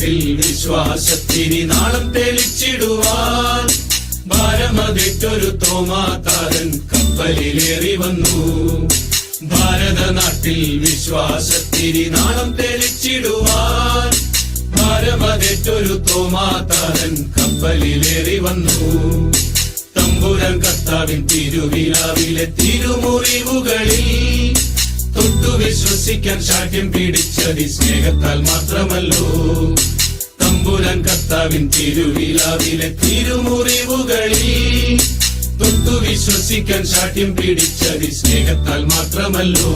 ഹൃദയത്തിൽ വിശ്വാസത്തിന് നാളം തെളിച്ചിടുവാൻ ഭാരമതിട്ടൊരു തോമാതാരൻ കപ്പലിലേറി വന്നു. ഭാരതനാട്ടിൽ വിശ്വാസത്തിന് നാളം തെളിച്ചിടുവാൻ ഭാരമതിട്ടൊരു തോമാതാരൻ കപ്പലിലേറി വന്നു. തമ്പുരൻ കർത്താവിൻ തിരുവിലാവിലെ തിരുമുറിവുകളിൽ വിശ്വസിക്കാൻ ശാഠ്യം പിടിച്ചതി സ്നേഹത്താൽ മാത്രമല്ലോ. തമ്പുരാൻ കർത്താവിൻ തിരുവിലാവിലെ തിരുമുറിവുകളിൽ തൊട്ടു വിശ്വസിക്കാൻ ശാഠ്യം പിടിച്ചതി സ്നേഹത്താൽ മാത്രമല്ലോ.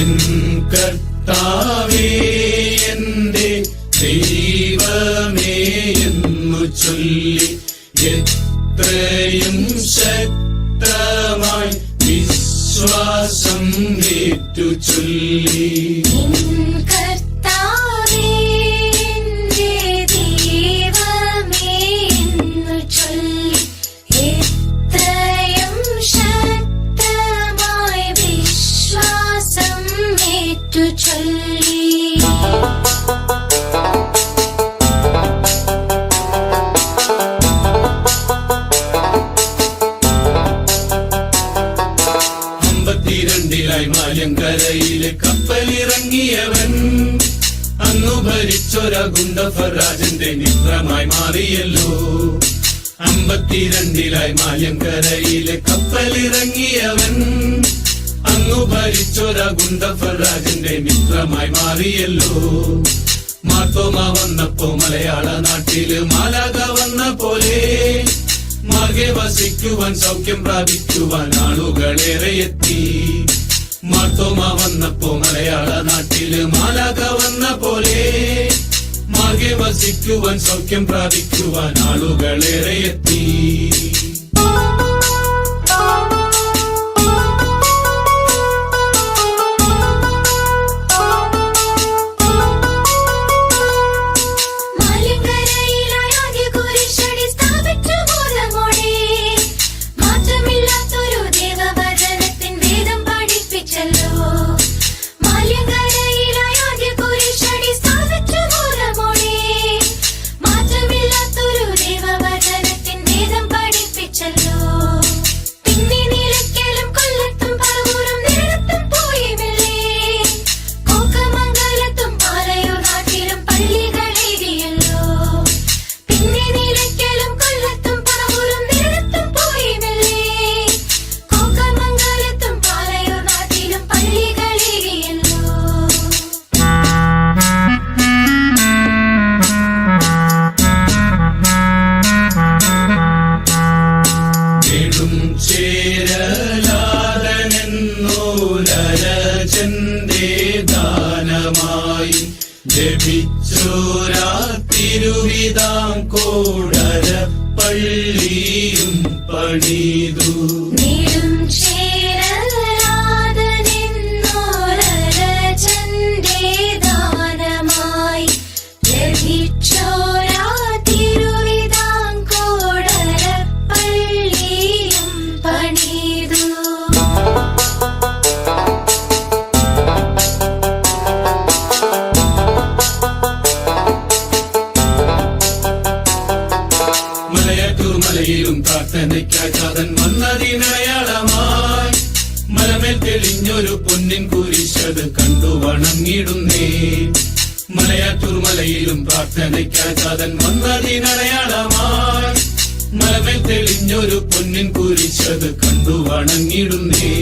എൻ കർത്താവേ എന്റെ ദൈവം ചൊല്ലി എത്രയും ശക്തമായി വിശ്വാസം ഏറ്റു ചൊല്ലി. ചൊല്ലി. ഭരിച്ചൊര ഗുണ്ടഫരാജന്റെ മിത്രമായി മാറിയല്ലോ. അമ്പത്തിരണ്ടിലായി മാലങ്കരയിലെ കപ്പലിറങ്ങിയവൻ. അങ്ങു ഭരിച്ചൊര ഗുണ്ടഫരാജന്റെ മിത്രമായി മാറിയല്ലോ. മാത്തോമ വന്നപ്പോ മലയാള നാട്ടിൽ മാലാക വന്ന പോലെ. മാർഗെ വസിക്കുവാൻ സൗഖ്യം പ്രാപിക്കുവാൻ ആളുകളേറെ എത്തി. മാർത്തോമ വന്നപ്പോ മലയാള നാട്ടിൽ മാലാക വന്ന പോലെ. മാർഗെ വസിക്കുവാൻ സൗഖ്യം പ്രാപിക്കുവാൻ ആളുകളേറെ എത്തി. ലഭിച്ചോരാ തിരുവിതാം കോടര പള്ളിയും പണിതു. നീടും മലയിലും പ്രാർത്ഥനയ്ക്കായി സാധൻ വന്നതിനടയാളമായി മലമേൽ തെളിഞ്ഞൊരു പൊന്നിൻ കുരിശത് കണ്ടു വണങ്ങിടുന്നേ. മലയാറ്റൂർ മലയിലും പ്രാർത്ഥനയ്ക്കായി സാധൻ വന്നതിനടയാളമായി മലമേൽ തെളിഞ്ഞൊരു പൊന്നിൻ കുരിശത് കണ്ടു വണങ്ങിടുന്നേ.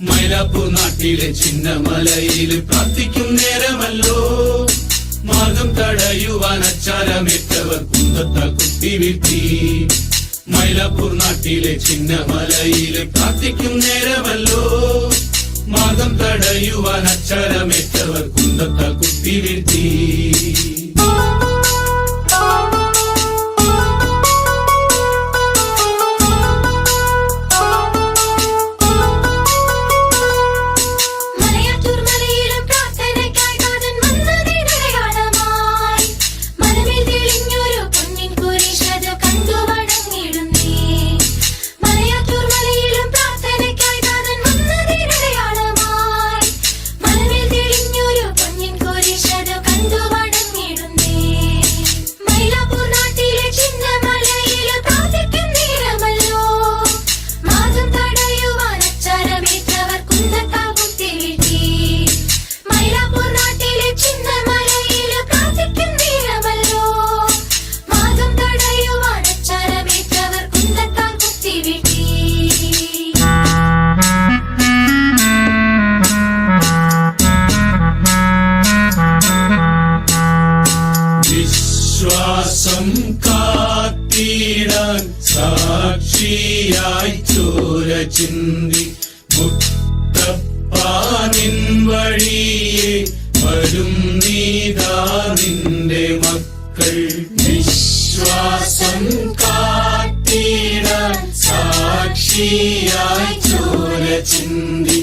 മൈലാപ്പൂർ നാട്ടിലെ ചിന്ന മലയിൽ പ്രാർത്ഥിക്കും നേരമല്ലോ. മാർഗം തടയുവാൻ അച്ചാരമേറ്റവർ കുന്തത്താൽ കുത്തി വീഴ്ത്തി മൈലാപ്പൂർ നാട്ടിലെ ചിന്നമലയിലെ പ്രാർത്ഥിക്കും നേരമല്ലോ. മാർഗം തടയുവാൻ അച്ചാരമേറ്റവർ കുന്തത്താൽ കുത്തി കാത്തിടാൻ സാക്ഷിയായി ചൂര ചിന്തി മുത്തപ്പാനിൻ വഴിയെ വരും നീതാ നിന്റെ മക്കൾ. വിശ്വാസം കാത്തിടാൻ സാക്ഷിയായി ചൂര ചിന്തി